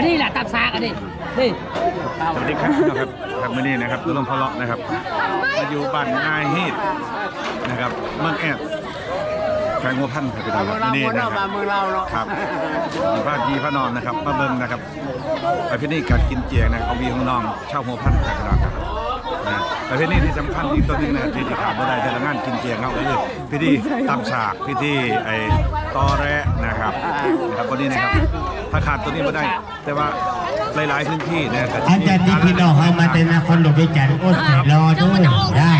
อันนี้แหละตับซากอันนี้นี่สวัสดีครับนะครับครับมื่อนี้นะครับตุลมพะเลาะนะครับมาอยู่บ้านนายฮีดนะครับเมืองแอดแขวงหัวพันธุ์ครับพี่น้องครับมื่อนี้นะครับมือเราเนาะครับมีพระดีพระนอนนะครับมาเบิ่งนะครับไปพิธีการกินเจียงนะเขามีของน้องเช่าวหัวพันธุ์ครับพี่น้องครับ นะไปพิธีที่สำคัญอีกตัวหนึงนะที่ที่ขาดไม่ได้แต่ละงานกินเจียงเขาก็คือพิธีตำฉากพิธีไอ้ตอแระนะครับนะครับวันนี้นะครับถ้าขาดตัวนี้ไม่ได้ แต่ว่าหลายๆพื้นที่เนี่ยก็จะอามีจารย์ที่พี่น้องเขามาแต่นครหลวงไปจันทร์อดใจรอด้วยได้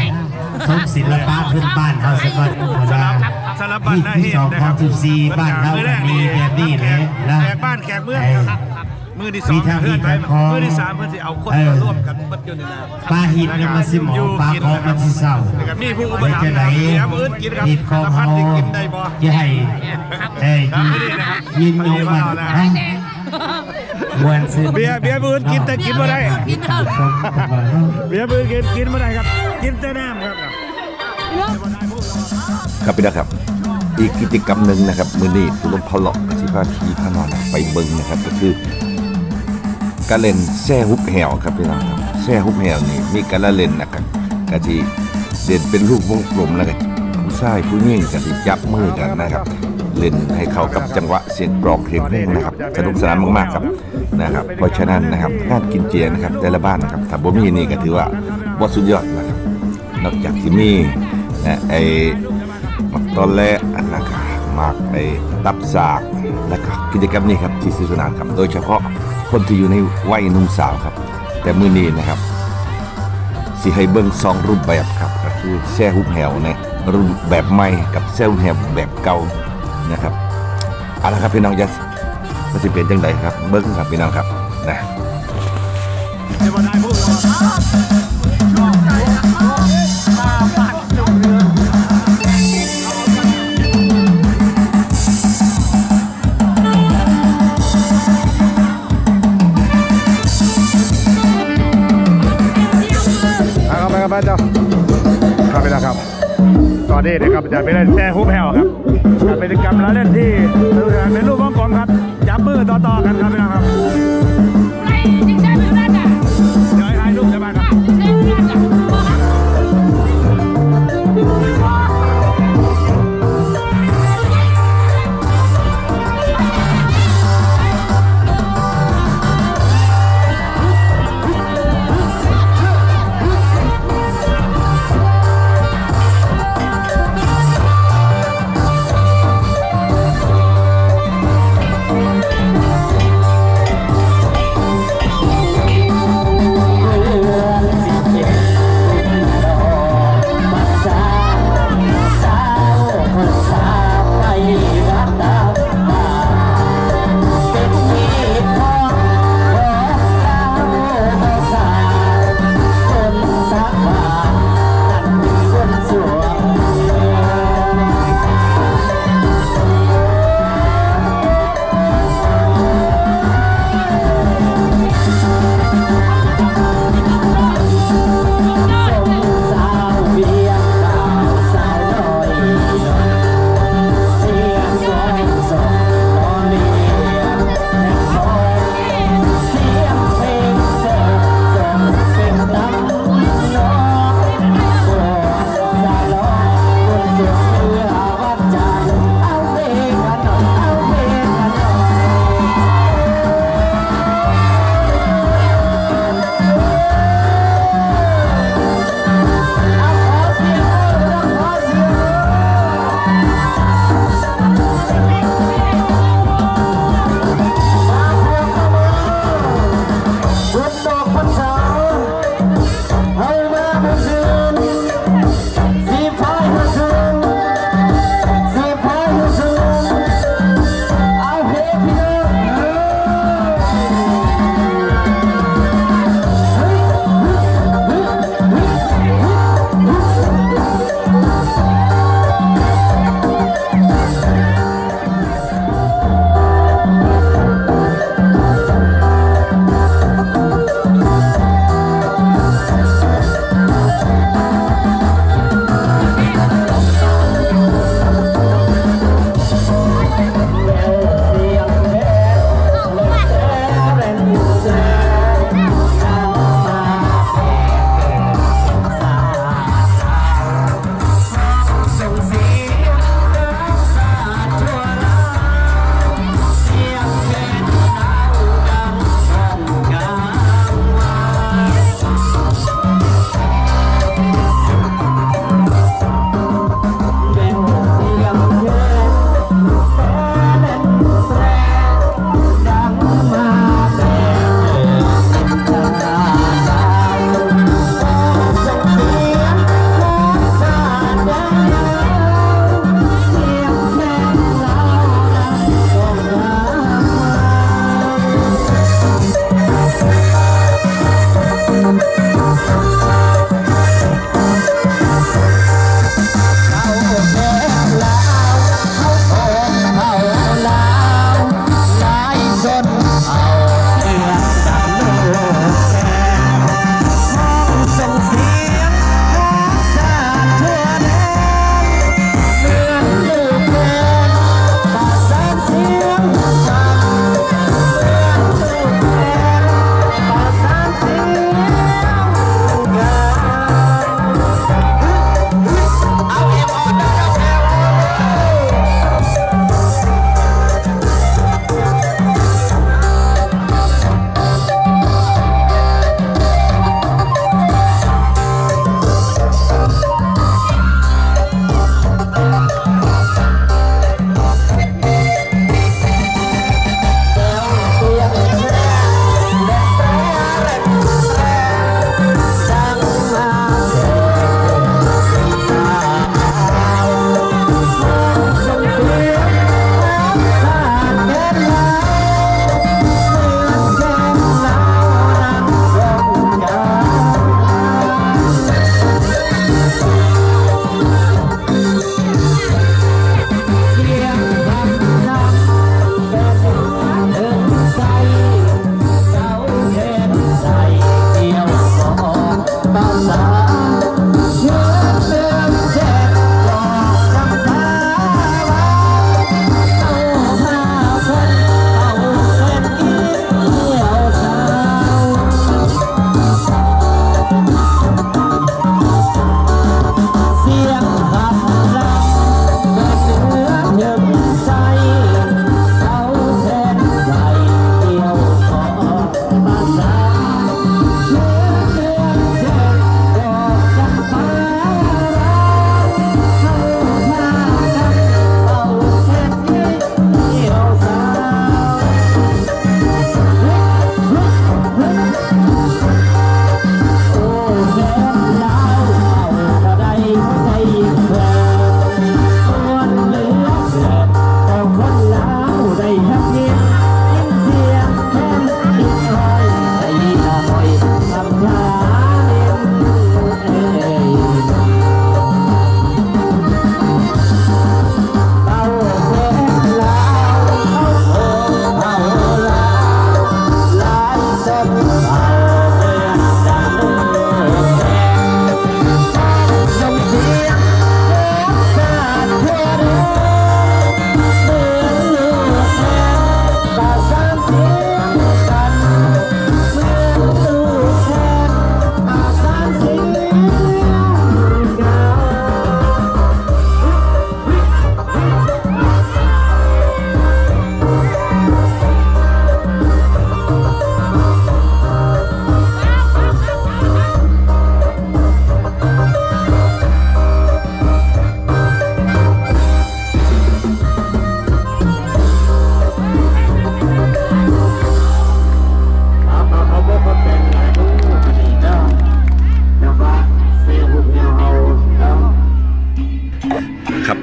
สมศิลปะพื้นบ้านเขาสักคนสว่าลับสลับบ้านหน้าที่เฮ็ดสองนะขคอรังบสิบสี่บ้านเขามีแบบนี้นะนะแขกบ้านแขกเมืองเออ มือที่สองมีทางเพื่อนไปมีทางของมือที่สามเพื่อนที่เอาคนเออ มาร่วมกันบัดอยู่ในนั้นปลาหินเนี่ยมันสิหมอปลาคอมันสิเศร้านะครับมีผู้อุปเพื่อถัมจะภ์ไหนเสียมือกินครับหินของสารพัเขาดที่กินได้บ่ จะให้เอ้ยยินยงมันนะมวนซื้อเบียร์เบียร์มือกินแต่กินบ่ได้ กินเถอะ เบียร์มือกินกินบ่ได้ครับ กินแต่น้ำครับ ครับพี่นะครับ อีกกิจกรรมหนึ่งนะครับ มือนี้ตุลมพลอกที่พาทีพานอนไปเบิ้งนะครับ ก็คือ การเล่นแซ่ฮุบแหวครับพี่น้องครับแซ่ฮุบแหวนี่มีการละเล่นนะครับกะที่เด่นเป็นลูกวงกลมแล้วก็ผู้ชายผู้หญิงกันที่จับมือกันนะครับ เล่นให้เข้ากับจังหวะเสียงกรองเพลงเพลงนะครับสนุกสนานมากๆครับนะครับ เพราะฉะนั้นนะครับงานกินเจนะครับแต่ละบ้านนะครับถ้าบ่มีนี่ก็ถือว่าบ่สุดยอดนะครับ นอกจากที่มีนะไอ้หมักตอนแรกนะครับหมักไอ้ตับสากแล้วก็กิจกรรมนี้ครับที่สนุกสนานครับโดยเฉพาะ คนที่อยู่ในวัยหนุ่มสาวครับ แต่มือนี้นะครับสิให้เบิ้งสองรูปแบบครับก็คือแซ่ฮุบแหวในรูปแบบใหม่กับแซ่ฮุบแหวแบบเก่านะครับเอาละครับพี่น้องจะมันจะเป็นจังไดครับ เบิ้งครับพี่น้องครับนะ เจ้าครับเจ้าเข้าไปแล้วครับตอนนี้นะครับจะไปเล่นแซ่ฮุบแฮวครับจะเป็นกิกรรมแล้วเล่นที่สนุกานเป็นรูปวงกองครับจับมือต่อๆกันครับพี่น้องครับ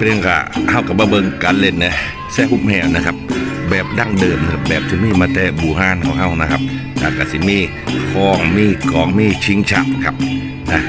เป็นยังไงเฮากับมาเบิงการเล่นนะแซ่ฮุบแหวนะครับ แบบดั้งเดิมนะครับแบบที่มีมาแต่บูฮานของเฮานะครับจากกสิมีคลองมีกองมีชิงฉับครับนะ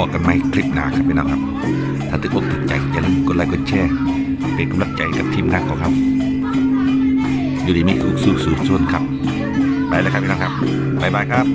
อกันไหมคลิปหน้าครับพี่น้องครับ ถ้าตึกอกติดใจอย่าลืมกดไลค์กดแชร์เป็นกำลังใจกับทีมงานของเขาอยู่ดีมีอุกสู้สู้ชนครับ ไปแล้วครับพี่น้องครับบ๊ายบายครับ